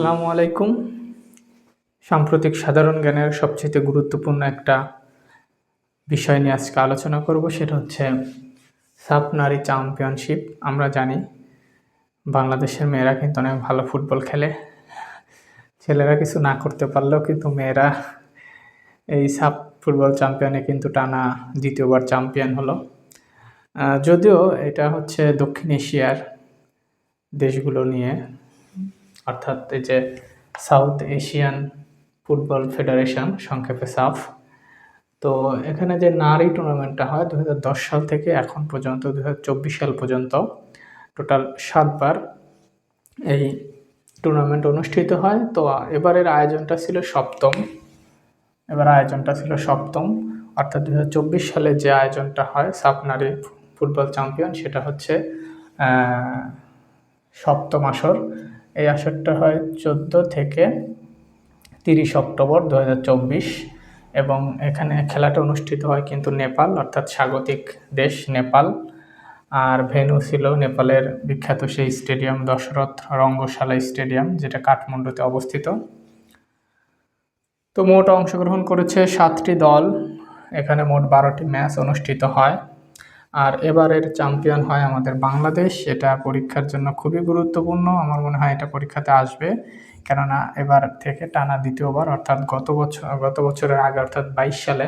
আসসালামু আলাইকুম। সাম্প্রতিক সাধারণ জ্ঞানের সবচেয়ে গুরুত্বপূর্ণ একটা বিষয় নিয়ে আজকে আলোচনা করব, সেটা হচ্ছে সাব নারী চ্যাম্পিয়নশিপ। আমরা জানি বাংলাদেশের মেয়েরা কিন্তু অনেক ভালো ফুটবল খেলে। ছেলেরা কিছু না করতে পারলেও কিন্তু মেয়েরা এই সাব ফুটবল চ্যাম্পিয়নে কিন্তু টানা দ্বিতীয়বার চ্যাম্পিয়ন হলো। যদিও এটা হচ্ছে দক্ষিণ এশিয়ার দেশগুলো নিয়ে অর্থাৎ এই যে সাউথ এশিয়ান ফুটবল ফেডারেশন, সংক্ষেপে সাফ। তো এখানে যে নারী টুর্নামেন্টটা হয় দু হাজার দশ সাল থেকে এখন পর্যন্ত দু হাজার চব্বিশ সাল পর্যন্ত, টোটাল সাতবার এই টুর্নামেন্ট অনুষ্ঠিত হয়। তো এবারের আয়োজনটা ছিল সপ্তম। এবার আয়োজনটা ছিল সপ্তম। অর্থাৎ দু সালে যে আয়োজনটা হয় সাপ নারী ফুটবল চ্যাম্পিয়ন, সেটা হচ্ছে সপ্তম আসর। এই আসরটা হয় চোদ্দ থেকে তিরিশ অক্টোবর দু হাজার চব্বিশ এবং এখানে খেলাটা অনুষ্ঠিত হয় কিন্তু নেপাল, অর্থাৎ স্বাগতিক দেশ নেপাল। আর ভেন্যু ছিল নেপালের বিখ্যাত সেই স্টেডিয়াম, দশরথ রঙ্গশালা স্টেডিয়াম, যেটা কাঠমান্ডুতে অবস্থিত। তো মোট অংশগ্রহণ করেছে সাতটি দল। এখানে মোট বারোটি ম্যাচ অনুষ্ঠিত হয়। আর এবারের চ্যাম্পিয়ন হয় আমাদের বাংলাদেশ। এটা পরীক্ষার জন্য খুবই গুরুত্বপূর্ণ। আমার মনে হয় এটা পরীক্ষাতে আসবে। কেননা এবার থেকে টানা দ্বিতীয়বার, অর্থাৎ গত বছর, গত বছরের আগে, অর্থাৎ বাইশ সালে,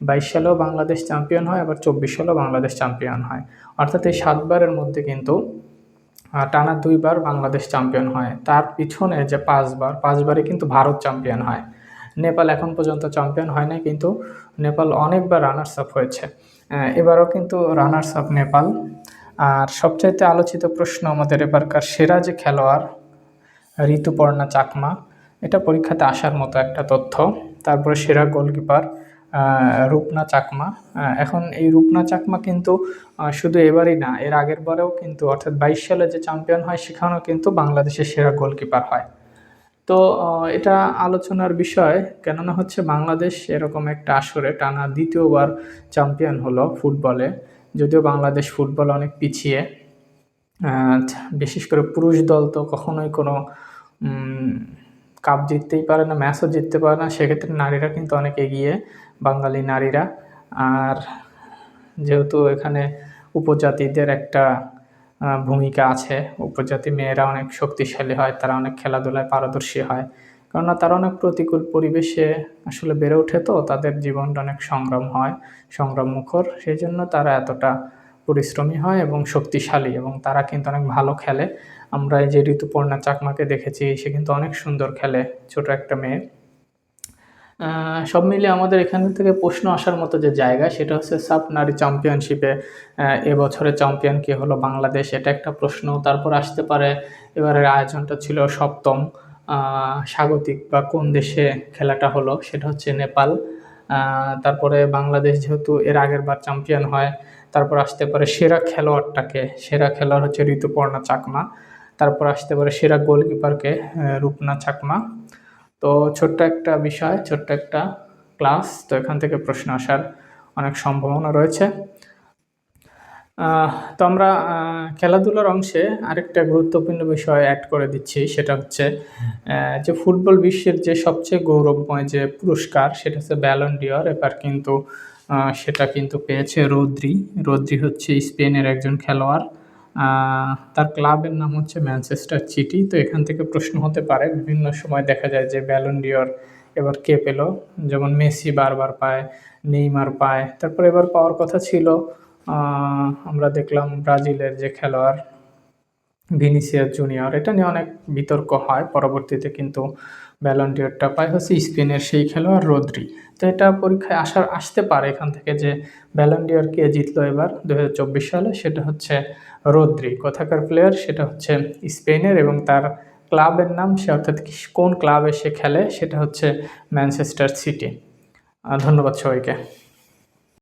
বাইশ সালেও বাংলাদেশ চ্যাম্পিয়ন হয়, আবার চব্বিশ সালেও বাংলাদেশ চ্যাম্পিয়ন হয়। অর্থাৎ এই সাতবারের মধ্যে কিন্তু টানা দুইবার বাংলাদেশ চ্যাম্পিয়ন হয়। তার পিছনে যে পাঁচবার পাঁচবারে কিন্তু ভারত চ্যাম্পিয়ন হয়। নেপাল এখন পর্যন্ত চ্যাম্পিয়ন হয় নাই কিন্তু নেপাল অনেকবার রানার্স আপ হয়েছে এবারও কিন্তু রানার্স আপ নেপাল। আর সবচাইতে আলোচিত প্রশ্ন আমাদের এবারকার সেরা যে খেলোয়াড়, ঋতুপর্ণা চাকমা, এটা পরীক্ষাতে আসার মতো একটা তথ্য। তারপরে সেরা গোলকিপার রূপনা চাকমা। এখন এই রূপনা চাকমা কিন্তু শুধু এবারই না, এর আগের বারেও কিন্তু, অর্থাৎ বাইশ সালে যে চ্যাম্পিয়ন হয়, সেখানেও কিন্তু বাংলাদেশের সেরা গোলকিপার হয়। তো এটা আলোচনার বিষয়। কেননা হচ্ছে বাংলাদেশ এরকম একটা আসরে টানা দ্বিতীয়বার চ্যাম্পিয়ন হলো ফুটবলে। যদিও বাংলাদেশ ফুটবল অনেক পিছিয়ে। বিশেষ করে পুরুষ দল তো কখনোই কোনো কাপ জিততেই পারে না, ম্যাচও জিততে পারে না। সেক্ষেত্রে নারীরা কিন্তু অনেক এগিয়ে, বাঙালি নারীরা। আর যেহেতু এখানে উপজাতিদের একটা ভূমিকা আছে। উপজাতি মেয়েরা অনেক শক্তিশালী হয়, তারা অনেক খেলাধুলায় পারদর্শী হয়। কেননা তারা অনেক প্রতিকূল পরিবেশে আসলে বেড়ে ওঠে তো, তাদের জীবনটা অনেক সংগ্রাম হয়, সংগ্রাম মুখর। সেই জন্য তারা এতটা পরিশ্রমী হয় এবং শক্তিশালী এবং তারা কিন্তু অনেক ভালো খেলে। আমরা যে ঋতুপর্ণা চাকমাকে দেখেছি, সে কিন্তু অনেক সুন্দর খেলে, ছোট একটা মেয়ে। সব মিলিয়ে আমাদের এখান থেকে প্রশ্ন আসার মতো যে জায়গা, সেটা হচ্ছে সাব নারী চ্যাম্পিয়নশিপে এবছরের চ্যাম্পিয়ন কে হলো বাংলাদেশ, এটা একটা প্রশ্ন। তারপর আসতে পারে এবারের আয়োজনটা ছিল সপ্তম স্বাগতিক বা কোন দেশে খেলাটা হলো, সেটা হচ্ছে নেপাল। তারপরে বাংলাদেশ যেহেতু এর আগের বার চ্যাম্পিয়ন হয়, তারপর আসতে পারে সেরা খেলোয়াড়টাকে, সেরা খেলোয়াড় হচ্ছে ঋতুপর্ণা চাকমা। তারপর আসতে পারে সেরা গোলকিপারকে রূপনা চাকমা। তো ছোট্ট একটা বিষয়, ছোট্ট একটা ক্লাস তো এখান থেকে প্রশ্ন আসার অনেক সম্ভাবনা রয়েছে। তো আমরা খেলাধুলার অংশে আরেকটা গুরুত্বপূর্ণ বিষয় অ্যাড করে দিচ্ছি, সেটা হচ্ছে যে ফুটবল বিশ্বের যে সবচেয়ে গৌরবময় যে পুরস্কার, সেটা হচ্ছে ব্যালন ডিওর এবার কিন্তু সেটা কিন্তু পেয়েছে রৌদ্রি। রৌদ্রি হচ্ছে স্পেনের একজন খেলোয়াড়। তার ক্লাবের নাম হচ্ছে ম্যানচেস্টার সিটি। তো এখান থেকে প্রশ্ন হতে পারে, বিভিন্ন সময় দেখা যায় যে ব্যালন ডিওর এবার কে পেল? যেমন মেসি বারবার পায়, নেইমার পায়। তারপর এবার পাওয়ার কথা ছিল আমরা দেখলাম ব্রাজিলের যে খেলোয়াড় ভিনিসিয়াস জুনিয়র, এটা নিয়ে অনেক বিতর্ক হয়, পরবর্তীতে কিন্তু ব্যালন্ডিয়রটা পায় হচ্ছে স্পেনের সেই খেলোয়াড় রোদ্রি। তো এটা পরীক্ষায় আসার, আসতে পারে এখান থেকে যে ব্যালন্ডিয়র কে জিতলো এবার দু হাজার চব্বিশ সালে, সেটা হচ্ছে রোদ্রি। কোথাকার প্লেয়ার সেটা হচ্ছে স্পেনের এবং তার ক্লাবের নাম সে অর্থাৎ কোন ক্লাবে সে খেলে, সেটা হচ্ছে ম্যানচেস্টার সিটি। ধন্যবাদ সবাইকে।